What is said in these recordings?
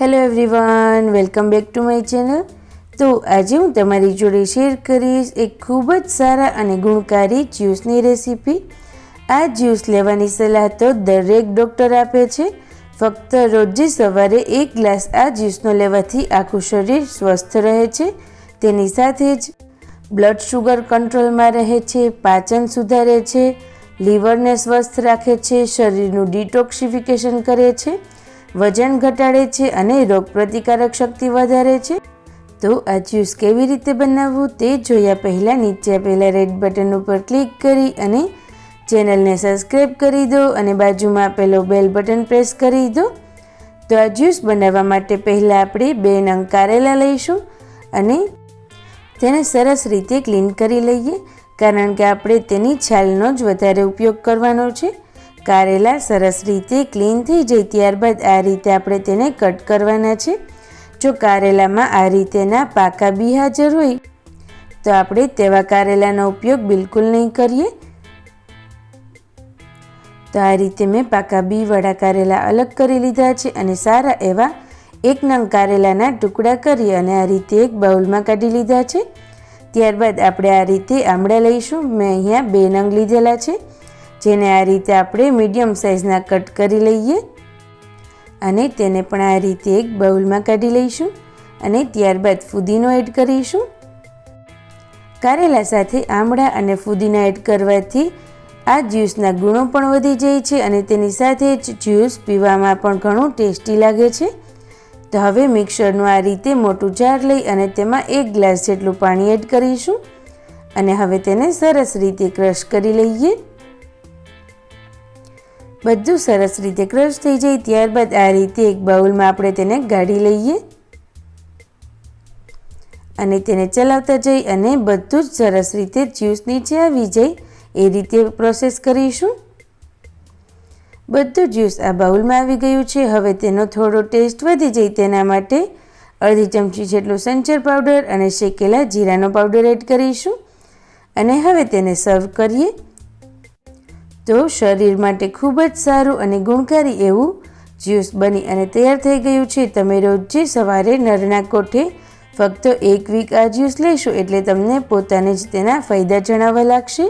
Hello everyone welcome back to my channel તો આજે હું તમારી જોડે શેર કરીશ એક ખૂબ જ સારા અને ગુણકારી જ્યુસની રેસીપી આ જ્યુસ લેવાની સલાહ તો દરેક ડૉક્ટર આપે છે. ફક્ત રોજે સવારે એક ગ્લાસ આ જ્યુસનો લેવાથી આખું શરીર સ્વસ્થ રહે છે. તેની સાથે જ બ્લડ શુગર કંટ્રોલમાં રહે છે, પાચન સુધારે છે લીવરને સ્વસ્થ રાખે છે, શરીરનું ડિટોક્સિફિકેશન કરે છે. વજન ઘટાડે છે અને રોગપ્રતિકારક શક્તિ વધારે છે, તો આ જ્યુસ કેવી રીતે બનાવવું તે જોયા પહેલાં નીચે આપેલા રેડ બટન ઉપર ક્લિક કરી અને ચેનલને સબસ્ક્રાઈબ કરી દો અને બાજુમાં આપેલો બેલ બટન પ્રેસ કરી દો. તો આ જ્યુસ બનાવવા માટે પહેલાં આપણે બે નંગ કારેલા લઈશું અને તેને સરસ રીતે ક્લીન કરી લઈએ, કારણ કે આપણે તેની છાલનો જ વધારે ઉપયોગ કરવાનો છે. કારેલા સરસ રીતે ક્લીન થઈ જાય ત્યારબાદ આ રીતે આપણે તેને કટ કરવાના છે. જો કારેલામાં આ રીતેના પાકા બી હાજર હોય, તો આપણે તેવા કારેલાનો ઉપયોગ બિલકુલ નહીં કરીએ. તો આ રીતે મેં પાકા બીવાળા કારેલા અલગ કરી લીધા છે અને સારા એવા એક નંગ કારેલાના ટુકડા કરી અને આ રીતે એક બાઉલમાં કાઢી લીધા છે. ત્યારબાદ આપણે આ રીતે આમળા લઈશું. મેં અહીંયા બે નંગ લીધેલા છે. જેને આ રીતે આપણે મીડિયમ સાઇઝના કટ કરી લઈએ અને તેને પણ આ રીતે એક બાઉલમાં કાઢી લઈશું અને ત્યારબાદ ફુદીનો એડ કરીશું. કારેલા સાથે આમળા અને ફુદીના એડ કરવાથી આ જ્યુસના ગુણો પણ વધી જાય છે અને તેની સાથે જ જ્યુસ પીવામાં પણ ઘણું ટેસ્ટી લાગે છે. તો હવે મિક્સરનું આ રીતે મોટું જાર લઈ અને તેમાં એક ગ્લાસ જેટલું પાણી એડ કરીશું અને હવે તેને સરસ રીતે ક્રશ કરી લઈએ. બધું સરસ રીતે ક્રશ થઈ જાય ત્યારબાદ આ રીતે એક બાઉલમાં આપણે તેને ગાળી લઈએ. અને તેને ચલાવતા જઈ અને બધું જ સરસ રીતે જ્યુસ નીચે આવી જાય. એ રીતે પ્રોસેસ કરીશું. બધું જ્યુસ આ બાઉલમાં આવી ગયું છે. હવે તેનો થોડો ટેસ્ટ વધી જાય તેના માટે અડધી ચમચી જેટલું સંચર પાવડર અને શેકેલા જીરાનો પાવડર એડ કરીશું. અને હવે તેને સર્વ કરીએ. તો શરીર માટે ખૂબ જ સારું અને ગુણકારી એવું જ્યુસ બની અને તૈયાર થઈ ગયું છે. તમે રોજે સવારે નરના કોઠે ફક્ત એક વીક આ જ્યુસ લેશો એટલે તમને પોતાને જ તેના ફાયદા જણાવવા લાગશે.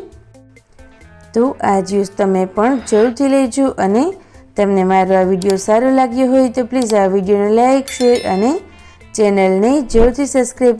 તો આ જ્યુસ તમે પણ જરૂરથી લેજો અને તમને મારો આ વીડિયો સારો લાગ્યો હોય તો પ્લીઝ આ વિડીયોને લાઇક શેર અને ચેનલને જરૂરથી સબસ્ક્રાઈબ